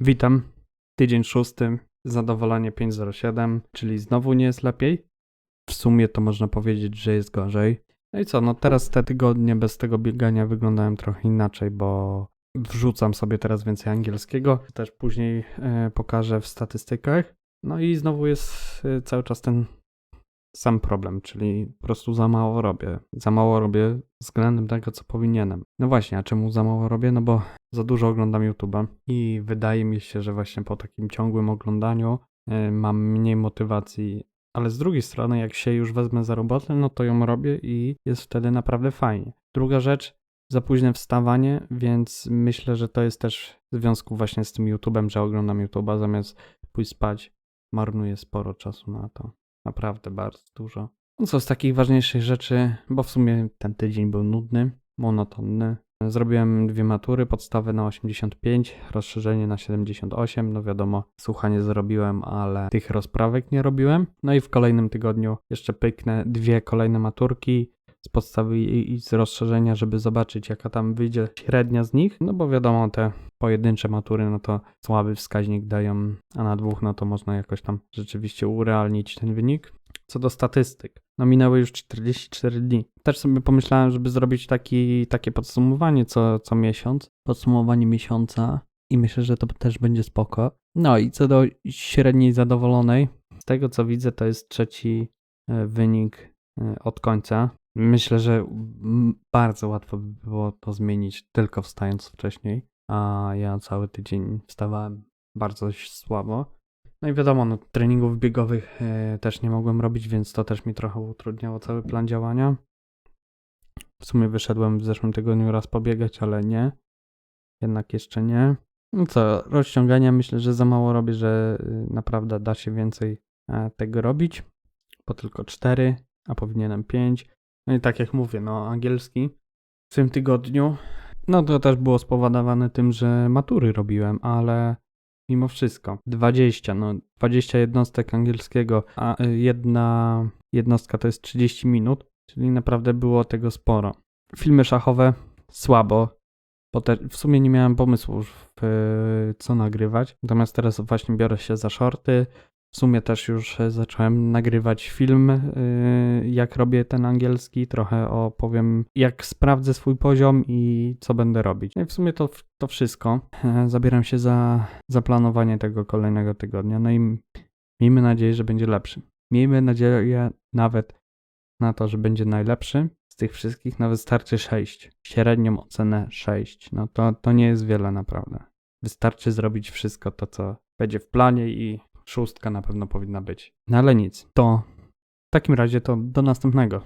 Witam. Tydzień szósty, zadowolenie 507, czyli znowu nie jest lepiej. W sumie to można powiedzieć, że jest gorzej. No i co, no teraz te tygodnie bez tego biegania wyglądają trochę inaczej, bo wrzucam sobie teraz więcej angielskiego, też później e, pokażę w statystykach. No i znowu jest e, cały czas ten sam problem, czyli po prostu za mało robię. Za mało robię względem tego, co powinienem. No właśnie, a czemu za mało robię? No bo za dużo oglądam YouTube'a i wydaje mi się, że właśnie po takim ciągłym oglądaniu y, mam mniej motywacji. Ale z drugiej strony, jak się już wezmę za robotę, no to ją robię i jest wtedy naprawdę fajnie. Druga rzecz, za późne wstawanie, więc myślę, że to jest też w związku właśnie z tym YouTube'em, że oglądam YouTube'a zamiast pójść spać. Marnuję sporo czasu na to. Naprawdę bardzo dużo. No co z takich ważniejszych rzeczy, bo w sumie ten tydzień był nudny, monotonny. Zrobiłem dwie matury, podstawę na 85, rozszerzenie na 78. No wiadomo, słuchanie zrobiłem, ale tych rozprawek nie robiłem. No i w kolejnym tygodniu jeszcze pyknę dwie kolejne maturki z podstawy i z rozszerzenia, żeby zobaczyć jaka tam wyjdzie średnia z nich. No bo wiadomo, te pojedyncze matury, no to słaby wskaźnik dają, a na dwóch, no to można jakoś tam rzeczywiście urealnić ten wynik. Co do statystyk, no minęły już 44 dni. Też sobie pomyślałem, żeby zrobić taki, takie podsumowanie co, co miesiąc. Podsumowanie miesiąca i myślę, że to też będzie spoko. No i co do średniej zadowolonej, z tego co widzę, to jest trzeci e, wynik e, od końca. Myślę, że bardzo łatwo by było to zmienić tylko wstając wcześniej, a ja cały tydzień wstawałem bardzo słabo. No i wiadomo, no, treningów biegowych e, też nie mogłem robić, więc to też mi trochę utrudniało cały plan działania. W sumie wyszedłem w zeszłym tygodniu raz pobiegać, ale nie. Jednak jeszcze nie. No co, rozciągania myślę, że za mało robię, że y, naprawdę da się więcej e, tego robić. Po tylko 4, a powinienem 5. No i tak jak mówię, no angielski w tym tygodniu, no to też było spowodowane tym, że matury robiłem, ale mimo wszystko 20, no 20 jednostek angielskiego, a y, jedna jednostka to jest 30 minut, czyli naprawdę było tego sporo. Filmy szachowe słabo, bo te, w sumie nie miałem pomysłu w, co nagrywać, natomiast teraz właśnie biorę się za shorty. W sumie też już e, zacząłem nagrywać film, y, jak robię ten angielski, trochę opowiem, jak sprawdzę swój poziom i co będę robić. No i w sumie to, to wszystko. E, Zabieram się za zaplanowanie tego kolejnego tygodnia, no i miejmy nadzieję, że będzie lepszy. Miejmy nadzieję nawet na to, że będzie najlepszy. Z tych wszystkich nawet starczy 6. Średnią ocenę 6. No to, to nie jest wiele naprawdę. Wystarczy zrobić wszystko to, co będzie w planie i szóstka na pewno powinna być. No ale nic, to w takim razie to do następnego.